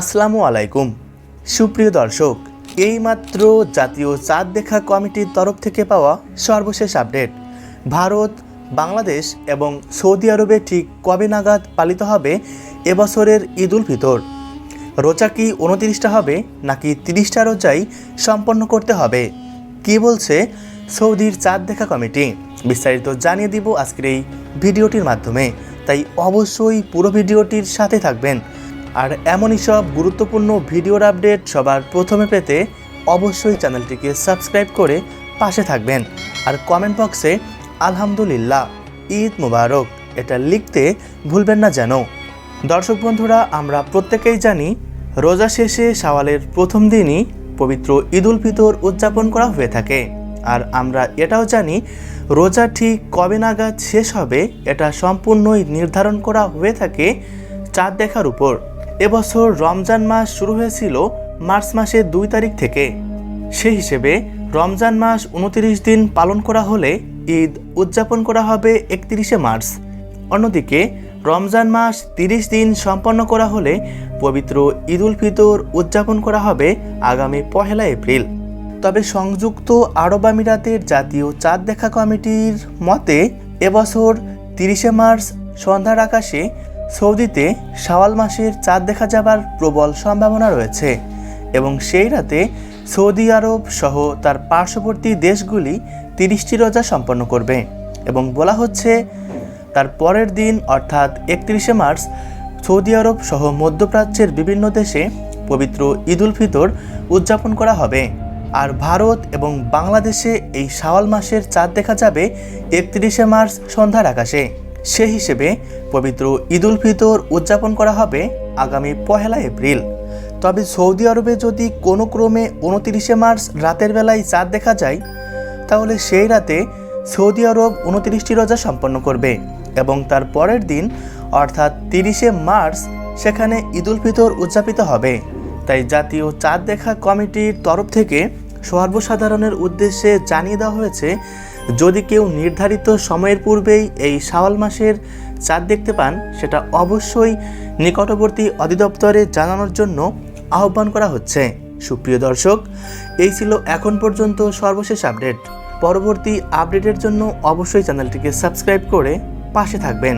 আসসালামু আলাইকুম। সুপ্রিয় দর্শক, এইমাত্র জাতীয় চাঁদ দেখা কমিটির তরফ থেকে পাওয়া সর্বশেষ আপডেট। ভারত, বাংলাদেশ এবং সৌদি আরবে ঠিক কবে নাগাদ পালিত হবে এবছরের ঈদ উল ফিতর? রোজা কি উনতিরিশটা হবে নাকি তিরিশটা রোজাই সম্পন্ন করতে হবে? কি বলছে সৌদির চাঁদ দেখা কমিটি? বিস্তারিত জানিয়ে দিব আজকের এই ভিডিওটির মাধ্যমে। তাই অবশ্যই পুরো ভিডিওটির সাথে থাকবেন। আর এমনই সব গুরুত্বপূর্ণ ভিডিওর আপডেট সবার প্রথমে পেতে অবশ্যই চ্যানেলটিকে সাবস্ক্রাইব করে পাশে থাকবেন। আর কমেন্ট বক্সে, আলহামদুলিল্লাহ, ঈদ মুবারক। এটা লিখতে ভুলবেন না যেন। দর্শক বন্ধুরা, আমরা প্রত্যেকেই জানি, রোজা শেষে শাওয়ালের প্রথম দিনই পবিত্র ঈদ উল ফিতর উদযাপন করা হয়ে থাকে। আর আমরা এটাও জানি, রোজা ঠিক কবে নাগাদ শেষ হবে, এটা সম্পূর্ণই নির্ধারণ করা হয়ে থাকে চাঁদ দেখার উপর। এবছর রমজান মাস শুরু হয়েছিল মার্চ মাসের দুই তারিখ থেকে। সে হিসেবে রমজান মাস উনতিরিশ দিন পালন করা হলে ঈদ উদযাপন করা হবে একত্রিশে মার্চ। অন্যদিকে রমজান মাস তিরিশ দিন সম্পন্ন করা হলে পবিত্র ঈদ উল ফিতর উদযাপন করা হবে আগামী পহেলা এপ্রিল। তবে সংযুক্ত আরব আমিরাতের জাতীয় চাঁদ দেখা কমিটির মতে এবছর তিরিশে মার্চ সন্ধ্যার আকাশে সৌদিতে শাওয়াল মাসের চাঁদ দেখা যাবার প্রবল সম্ভাবনা রয়েছে এবং সেই রাতে সৌদি আরব সহ তার পার্শ্ববর্তী দেশগুলি তিরিশটি রোজা সম্পন্ন করবে এবং বলা হচ্ছে তার পরের দিন, অর্থাৎ একত্রিশে মার্চ, সৌদি আরব সহ মধ্যপ্রাচ্যের বিভিন্ন দেশে পবিত্র ঈদ উল ফিতর উদযাপন করা হবে। আর ভারত এবং বাংলাদেশে এই শাওয়াল মাসের চাঁদ দেখা যাবে একত্রিশে মার্চ সন্ধ্যার আকাশে। সে হিসেবে পবিত্র ঈদ উল ফিতর উদযাপন করা হবে আগামী পহেলা এপ্রিল। তবে সৌদি আরবে যদি কোনো ক্রমে উনতিরিশে মার্চ রাতের বেলায় চাঁদ দেখা যায়, তাহলে সেই রাতে সৌদি আরব উনতিরিশটি রোজা সম্পন্ন করবে এবং তার পরের দিন, অর্থাৎ তিরিশে মার্চ, সেখানে ঈদ উল ফিতর উদযাপিত হবে। তাই জাতীয় চাঁদ দেখা কমিটির তরফ থেকে সর্বসাধারণের উদ্দেশ্যে জানিয়ে দেওয়া হয়েছে, যদি কেউ নির্ধারিত সময়ের পূর্বেই এই শাওয়াল মাসের চাঁদ দেখতে পান, সেটা অবশ্যই নিকটবর্তী অধিদপ্তরে জানানোর জন্য আহ্বান করা হচ্ছে। সুপ্রিয় দর্শক, এই ছিল এখন পর্যন্ত সর্বশেষ আপডেট। পরবর্তী আপডেটের জন্য অবশ্যই চ্যানেলটিকে সাবস্ক্রাইব করে পাশে থাকবেন।